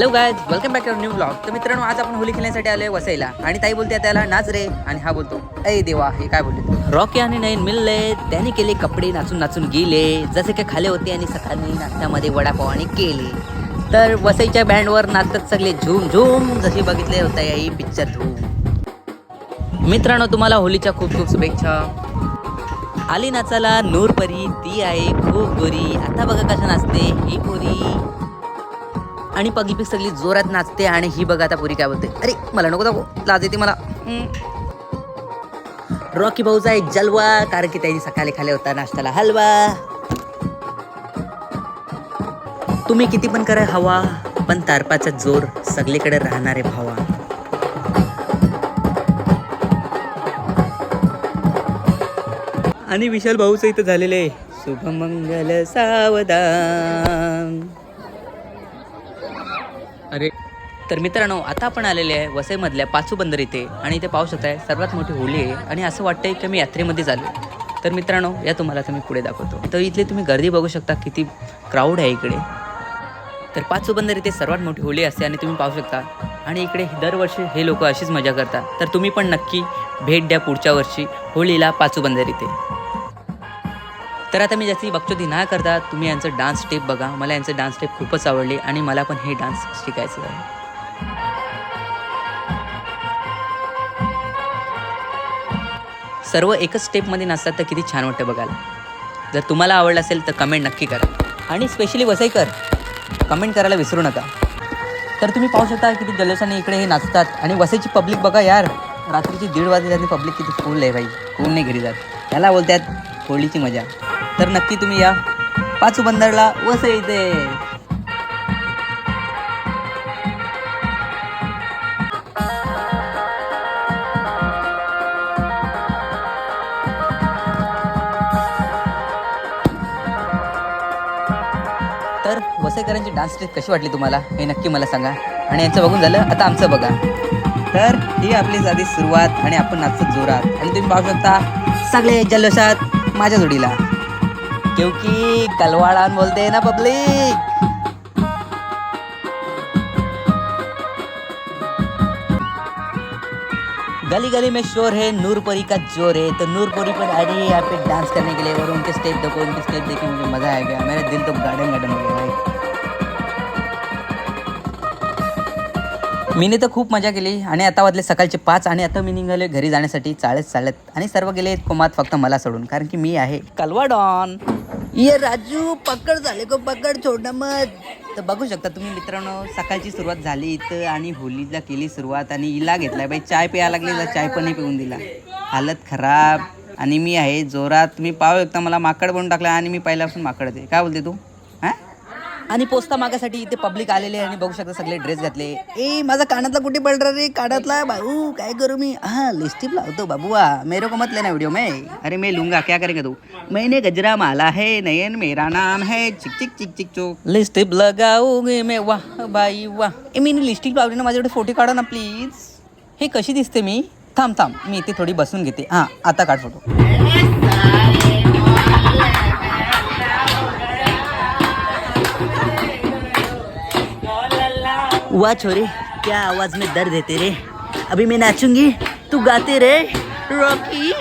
Hello guys welcome back new blog तर मित्रांनो आज आपण होली खेळण्यासाठी आलोय वसईला. आणि ताई बोलते त्याला नाच रे. आणि हा बोलतो अय देवा हे काय बोलले रॉकी आणि नयन मिळले त्याने केले कपडे नाचून नाचून गेले. जसे की खाले होते आणि सकाळी नाश्त्यामध्ये वडापाव आणि केले. तर वसईच्या बँडवर नाचतात सगळे झूम झूम जशी बघितले होता याही पिक्चर धूम मित्रांनो तुम्हाला होलीच्या खूप खूप शुभेच्छा. आली नाचाला नूर परी ती आहे खूप गोरी. आता बघा कसं नाचते ही गोरी आणि पगली सगळी जोरात नाचते आणि ही बघा आता पुरी काय बोलते. अरे मला नको दाखव. लाज येते मला. रॉकी भाऊचा एक जलवा कारण की त्यांनी सकाळी खाले होता नाश्त्याला. हलवा. तुम्ही किती पण करा हवा पण तारपाचा जोर सगळीकडे राहणारे भावा. आणि विशाल भाऊचं इथं झालेले शुभमंगल सावधान. अरे. तर मित्रांनो आता आपण आलेले आहे वसईमधल्या पाचू बंदर इथे आणि इथे पाहू शकताय सर्वात मोठी होळी आहे आणि असं वाटतंय की मी यात्रेमध्ये झालो तर मित्रांनो या तुम्हाला आता मी पुढे दाखवतो. तर इथली तुम्ही गर्दी बघू शकता किती क्राऊड आहे इकडे. तर पाचू बंदर इथे सर्वात मोठी होळी असते आणि तुम्ही पाहू शकता. आणि इकडे दरवर्षी हे लोक अशीच मजा करतात. तर तुम्ही पण नक्की भेट द्या पुढच्या वर्षी होळीला पाचू बंदर इथे. तर आता मी जास्ती बघतो ना करता. तुम्ही यांचं डान्स स्टेप बघा. मला यांचं डान्स स्टेप खूपच आवडले आणि मला पण हे डान्स शिकायचं आहे. सर्व एकच स्टेपमध्ये नाचतात तर किती छान वाटतं बघायला. जर तुम्हाला आवडलं असेल तर कमेंट नक्की करा. आणि स्पेशली वसईकर कमेंट करायला विसरू नका. तर तुम्ही पाहू शकता किती जल्लोषाने इकडे हे नाचतात. आणि वसईची पब्लिक बघा यार. रात्रीची दीड वाजले आणि पब्लिक किती फुल आहे भाई कोण नाही घरी जात. त्याला बोलतात होळीची मजा. तर नक्की तुम्ही या. पाचू बंदरला वसई इथे. तर वसईकरांची डान्स स्टेप कशी वाटली तुम्हाला? हे नक्की मला सांगा. आणि यांचं बघून झालं आता आमचं बघा. तर ही आपली साधी सुरुवात आणि आपण नाचत जोरात. आणि तुम्ही पाहू शकता सगळे जल्लोषात माझ्या जोडीला. क्योंकि कलवाड़ान बोलते हैं ना पब्लिक। गली गली में शोर है, नूरपुरी का ज़ोर है तो नूरपुरी पर आ रही है यहाँ पे डांस करने के लिए और उनके स्टेप देखो, उनके स्टेप देखे मुझे मज़ा आ गया मेरा दिल तो गार्डन गार्डन हो गया भाई। मीने तर खूप मजा केली आणि आता वाजले सकाळचे पाच आणि आता मी निघाले घरी जाण्यासाठी चाळत चालत आणि सर्व गेले कोमात फक्त मला सोडून कारण की मी आहे कलवा डॉन ये राजू पकड झाले को पकड छोटा मत. तर बघू शकता तुम्ही मित्रांनो सकाळची सुरुवात झाली इथं आणि होलीला केली सुरुवात आणि इला घेतलाय. बाई चाय प्यायला लागली चाय पण नाही पिऊन दिला. हालत खराब. आणि मी आहे जोरात मी पाहू शकता मला माकड बनवून टाकला आणि मी पहिल्यापासून माकड आहे. काय बोलते तू? आणि पोस्ता मागासाठी इथे पब्लिक आलेले आणि बघू शकता सगळे ड्रेस घातले. ए माझा कानातला कुठे पडला रे? कानातला? भाऊ काय करू मी? हा लिस्टिप लावतो बाबुआ. मेरे को मत लेना वीडियो में. अरे मैं लूंगा क्या करेंगे तू? मैंने गजरा माला है नयन मेरा नाम है. चिक चिक चिक चिक चोक लिस्टिप लगाऊंगे मैं वाह बाई वाह. ए मी लिस्टिप लावली ना माझ्याकडे फोटो काढा ना प्लीज हे कशी दिसते मी? थांब थांब. मी इथे थोडी बसून घेते. हां आता काढ फोटो वाह छोरे क्या आवाज में दर्द देते रे अभी मैं नाचूंगी तू गाते रे रॉकी।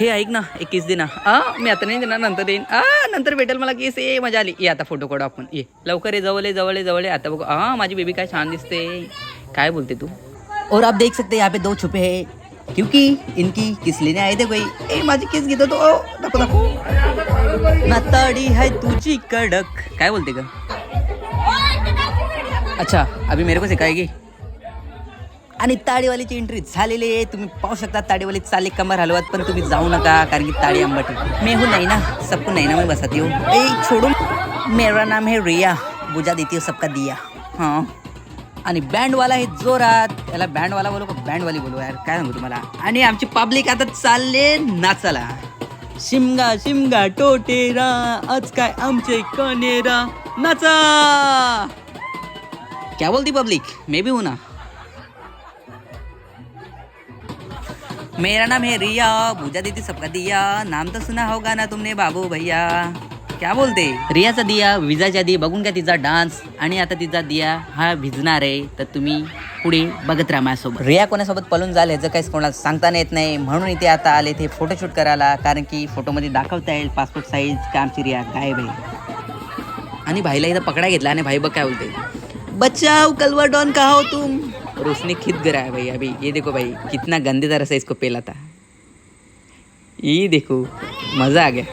हे ऐक ना एक किस देना आ मी आता नाही देणार नंतर देईन. आ नंतर भेटेल मला केस ए मजा आली. ये आता फोटो काढू आपण. ये. लवकर ये जवळ ये जवळ ये जवळ ये. आता बघू. आ माझी बेबी काय छान दिसते. काय बोलते तू? और आप देख सकते यहाँ पे दो छुपे है. क्योंकि इनकी किस लेने आए थे कोई? ए माझी किस घेतो तो ओ, नको नको नाताडी है तुझी कडक. काय बोलते का अच्छा अभी मेरे को सिखाएगी? आणि ताडीवालीची एंट्री झालेली आहे. तुम्ही पाहू शकता ताडीवाली चाले कमर हलवत पण तुम्ही जाऊ नका कारण की ताडी आंबट आहे. मैं हूँ ना सबको नाही ना मी बसाती हो. ए छोड़ो. मेरा नाम है रिया. बुझा देती हो सबका दिया. हां. आणि बँडवाला आहे जोरात. याला बँडवाला बोलू का? बँडवाली बोलू यार काय सांगू तुम्हाला? आणि आमची पब्लिक आता चालले नाचाला शिमगा शिमगा टोटेरा आज काय आमचे कनेरा. नाचा! क्या बोलती पब्लिक मे भी हूं ना मेरा नाम है रिया पूजा दीदी सबका दिया. नाम तो सुना होगा ना तुमने बाबू भैया. क्या बोलते? रियाचा दिया विजाच्या आधी बघून घ्या तिचा डान्स. आणि आता तिचा दिया हा भिजणार आहे. तर तुम्ही पुढे बघत राहा माझ्यासोबत. रिया कोणासोबत पळून झाले याचं काहीच कोणाला सांगताना येत नाही. म्हणून इथे आता आले ते फोटोशूट करायला. कारण की फोटोमध्ये दाखवता येईल पासपोर्ट साईज का आमची रिया काय भाई आणि भाईला इथं पकडा घेतला आणि भाई बघ काय बोलते. बचाओ कलवा डॉन कहा हो तुम? उसने खिद गरा है भाई अभी. ये देखो भाई कितना गंदे तरह से इसको पेला था ये देखो मजा आ गया.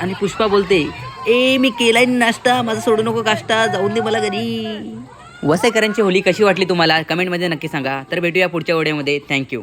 आणि पुष्पा बोलते ए मी केलाय नाश्ता माझा सोडू नको काष्टा जाऊन दे मला घरी. वसेकरांची होली कशी वाटली तुम्हाला? कमेंटमध्ये नक्की सांगा. तर भेटूया पुढच्या व्हिडिओमध्ये थँक्यू